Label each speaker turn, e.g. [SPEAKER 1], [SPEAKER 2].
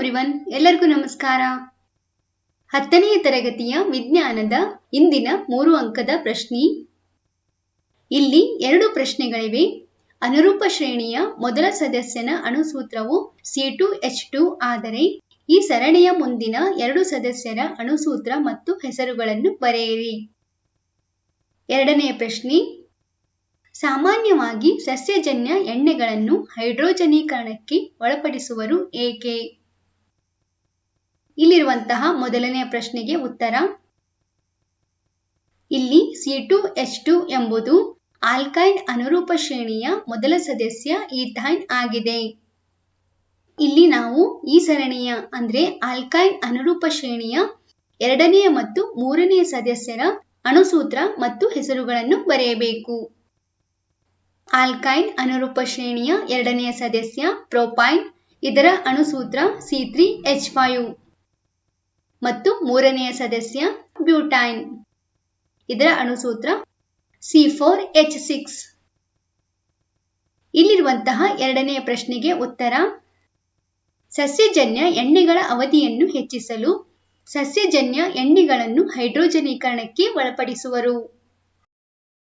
[SPEAKER 1] Everyone ಎಲ್ಲರಿಗೂ ನಮಸ್ಕಾರ. ಹತ್ತನೆಯ ತರಗತಿಯ ವಿಜ್ಞಾನದ ಇಂದಿನ ಮೂರು ಅಂಕದ ಪ್ರಶ್ನೆ. ಇಲ್ಲಿ ಎರಡು ಪ್ರಶ್ನೆಗಳಿವೆ. ಅನುರೂಪ ಶ್ರೇಣಿಯ ಮೊದಲ ಸದಸ್ಯನ ಅಣುಸೂತ್ರವು ಸಿ ಟು ಎಚ್ ಟು ಆದರೆ ಈ ಸರಣಿಯ ಮುಂದಿನ ಎರಡು ಸದಸ್ಯರ ಅಣುಸೂತ್ರ ಮತ್ತು ಹೆಸರುಗಳನ್ನು ಬರೆಯಿರಿ. ಎರಡನೆಯ ಪ್ರಶ್ನೆ, ಸಾಮಾನ್ಯವಾಗಿ ಸಸ್ಯಜನ್ಯ ಎಣ್ಣೆಗಳನ್ನು ಹೈಡ್ರೋಜನೀಕರಣಕ್ಕೆ ಒಳಪಡಿಸುವರು ಏಕೆ? ಇಲ್ಲಿರುವಂತಹ ಮೊದಲನೆಯ ಪ್ರಶ್ನೆಗೆ ಉತ್ತರ. ಇಲ್ಲಿ ಸಿ ಟು ಎಚ್ ಟು ಎಂಬುದು ಆಲ್ಕೈನ್ ಅನುರೂಪ ಶ್ರೇಣಿಯ ಮೊದಲ ಸದಸ್ಯ ಈಥೈನ್ ಆಗಿದೆ. ಇಲ್ಲಿ ನಾವು ಈ ಸರಣಿಯ ಅಂದ್ರೆ ಆಲ್ಕೈನ್ ಅನುರೂಪ ಶ್ರೇಣಿಯ ಎರಡನೆಯ ಮತ್ತು ಮೂರನೆಯ ಸದಸ್ಯರ ಅಣುಸೂತ್ರ ಮತ್ತು ಹೆಸರುಗಳನ್ನು ಬರೆಯಬೇಕು. ಆಲ್ಕೈನ್ ಅನುರೂಪ ಶ್ರೇಣಿಯ ಎರಡನೆಯ ಸದಸ್ಯ ಪ್ರೊಪೈನ್, ಇದರ ಅಣುಸೂತ್ರ ಸಿ ತ್ರೀ ಎಚ್ ಫೈವ್ ಮತ್ತು ಮೂರನೆಯ ಸದಸ್ಯ ಬ್ಯೂಟೈನ್. ಇದರ ಅಣುಸೂತ್ರ ಸಿ ಫೋರ್ ಎಚ್ ಸಿಕ್ಸ್ ಇಲ್ಲಿರುವಂತಹ ಎರಡನೆಯ ಪ್ರಶ್ನೆಗೆ ಉತ್ತರ, ಸಸ್ಯಜನ್ಯ ಎಣ್ಣೆಗಳ ಅವಧಿಯನ್ನು ಹೆಚ್ಚಿಸಲು ಸಸ್ಯಜನ್ಯ ಎಣ್ಣೆಗಳನ್ನು ಹೈಡ್ರೋಜನೀಕರಣಕ್ಕೆ ಒಳಪಡಿಸುವರು.